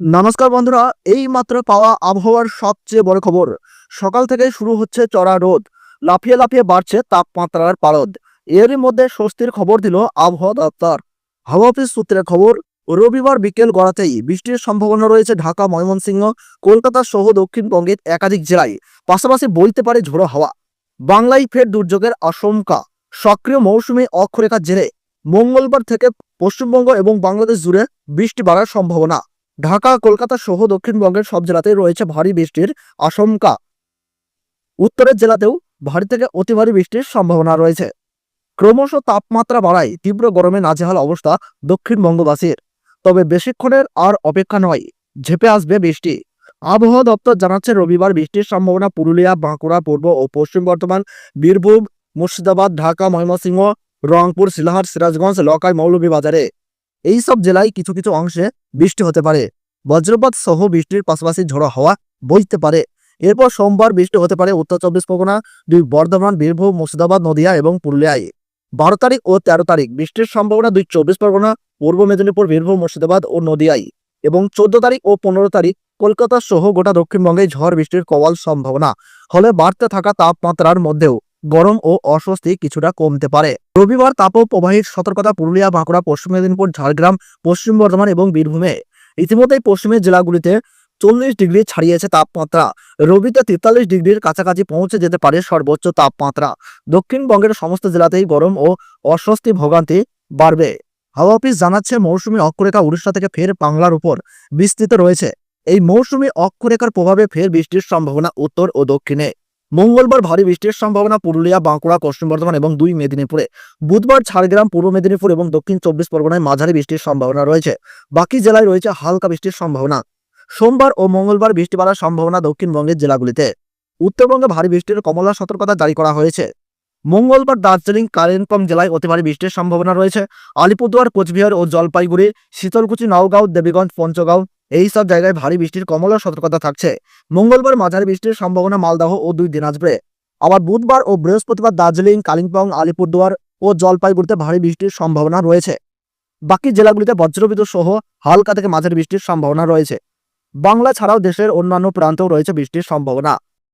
নমস্কার বন্ধুরা এই মাত্র পাওয়া আবহাওয়ার সবচেয়ে বড় খবর। সকাল থেকে শুরু হচ্ছে চড়া রোদ। লাফিয়ে লাফিয়ে বাড়ছে তাপমাত্রার পারদ। এরই মধ্যে স্বস্তির খবর দিল আবহাওয়া দপ্তর। হাওয়া অফিস সূত্রের খবর, রবিবার বিকেল গড়াতেই বৃষ্টির সম্ভাবনা রয়েছে ঢাকা, ময়মনসিংহ, কলকাতা সহ দক্ষিণবঙ্গের একাধিক জেলায়। পাশাপাশি বইতে পারে ঝোড়ো হাওয়া। বাংলায় ফের দুর্যোগের আশঙ্কা। সক্রিয় মৌসুমী অক্ষরেখার জেরে মঙ্গলবার থেকে পশ্চিমবঙ্গ এবং বাংলাদেশ জুড়ে বৃষ্টি বাড়ার সম্ভাবনা। ঢাকা, কলকাতা সহ দক্ষিণবঙ্গের সব জেলাতেই রয়েছে ভারী বৃষ্টির আশঙ্কা। উত্তরের জেলাতেও ভারী থেকে অতি ভারী বৃষ্টির সম্ভাবনা রয়েছে। ক্রমশ তাপমাত্রা বাড়ায় তীব্র গরমে নাজেহাল অবস্থা দক্ষিণবঙ্গবাসীর। তবে বেশিক্ষণের আর অপেক্ষা নয়, ঝেপে আসবে বৃষ্টি। আবহাওয়া দপ্তর জানাচ্ছে রবিবার বৃষ্টির সম্ভাবনা পুরুলিয়া, বাঁকুড়া, পূর্ব ও পশ্চিম বর্ধমান, বীরভূম, মুর্শিদাবাদ, ঢাকা, ময়মনসিংহ, রংপুর, শিলাহাট, সিরাজগঞ্জ, লকাই, মৌলভীবাজারে। এই সব জেলায় কিছু কিছু অংশে বৃষ্টি হতে পারে। বজ্রপাত সহ বৃষ্টির পাশাপাশি ঝোড়ো হওয়া বইতে পারে। এরপর সোমবার বৃষ্টি হতে পারে উত্তর চব্বিশ পরগনা, দুই বর্ধমান, বীরভূম, মুর্শিদাবাদ, নদিয়া এবং পুরুলিয়ায়। বারো তারিখ ও তেরো তারিখ বৃষ্টির সম্ভাবনা দুই চব্বিশ পরগনা, পূর্ব মেদিনীপুর, বীরভূম, মুর্শিদাবাদ ও নদিয়ায়। এবং চোদ্দ তারিখ ও পনেরো তারিখ কলকাতা সহ গোটা দক্ষিণবঙ্গে ঝড় বৃষ্টির কবল সম্ভাবনা। হলে বাড়তে থাকা তাপমাত্রার মধ্যেও গরম ও অস্বস্তি কিছুটা কমতে পারে। রবিবার তাপ প্রবাহীর সতর্কতা পুরুলিয়া, বাঁকুড়া, পশ্চিম মেদিনীপুর, ঝাড়গ্রাম, পশ্চিম বর্ধমান এবং বীরভূমে। ইতিমধ্যেই পশ্চিমের জেলাগুলিতে চল্লিশ ডিগ্রি ছাড়িয়েছে তাপমাত্রা। রবিতে তেতাল্লিশ ডিগ্রির কাছাকাছি পৌঁছে যেতে পারে সর্বোচ্চ তাপমাত্রা। দক্ষিণবঙ্গের সমস্ত জেলাতেই গরম ও অস্বস্তি ভোগান্তি বাড়বে। হাওয়া অফিস জানাচ্ছে, মৌসুমী অক্ষরেখা উড়িষ্যা থেকে ফের বাংলার উপর বিস্তৃত রয়েছে। এই মৌসুমী অক্ষরেখার প্রভাবে ফের বৃষ্টির সম্ভাবনা উত্তর ও দক্ষিণে। মঙ্গলবার ভারী বৃষ্টির সম্ভাবনা পুরুলিয়া, বাঁকুড়া, পশ্চিম বর্ধমান এবং দুই মেদিনীপুরে। বুধবার ঝাড়গ্রাম, পূর্ব মেদিনীপুর এবং দক্ষিণ চব্বিশ পরগনায় মাঝারি বৃষ্টির সম্ভাবনা রয়েছে। বাকি জেলায় রয়েছে হালকা বৃষ্টির সম্ভাবনা। সোমবার ও মঙ্গলবার বৃষ্টি বাড়ার সম্ভাবনা দক্ষিণবঙ্গের জেলাগুলিতে। উত্তরবঙ্গে ভারী বৃষ্টির কমলা সতর্কতা জারি করা হয়েছে। মঙ্গলবার দার্জিলিং, কালিম্পং জেলায় অতি ভারী বৃষ্টির সম্ভাবনা রয়েছে। আলিপুরদুয়ার, কোচবিহার ও জলপাইগুড়ি, শীতলকুচি, নওগাঁও, দেবীগঞ্জ, পঞ্চগাঁও এই সব জায়গায় ভারী বৃষ্টির কমলা সতর্কতা থাকছে। মঙ্গলবার মাঝারি বৃষ্টির সম্ভাবনা মালদহ ও দুই দিনাজপুরে। আবার বুধবার ও বৃহস্পতিবার দার্জিলিং, কালিম্পং, আলিপুরদুয়ার ও জলপাইগুড়িতে ভারী বৃষ্টির সম্ভাবনা রয়েছে। বাকি জেলাগুলিতে বজ্রবিদ্যুৎ সহ হালকা থেকে মাঝারি বৃষ্টির সম্ভাবনা রয়েছে। বাংলা ছাড়াও দেশের অন্যান্য প্রান্তেও রয়েছে বৃষ্টির সম্ভাবনা।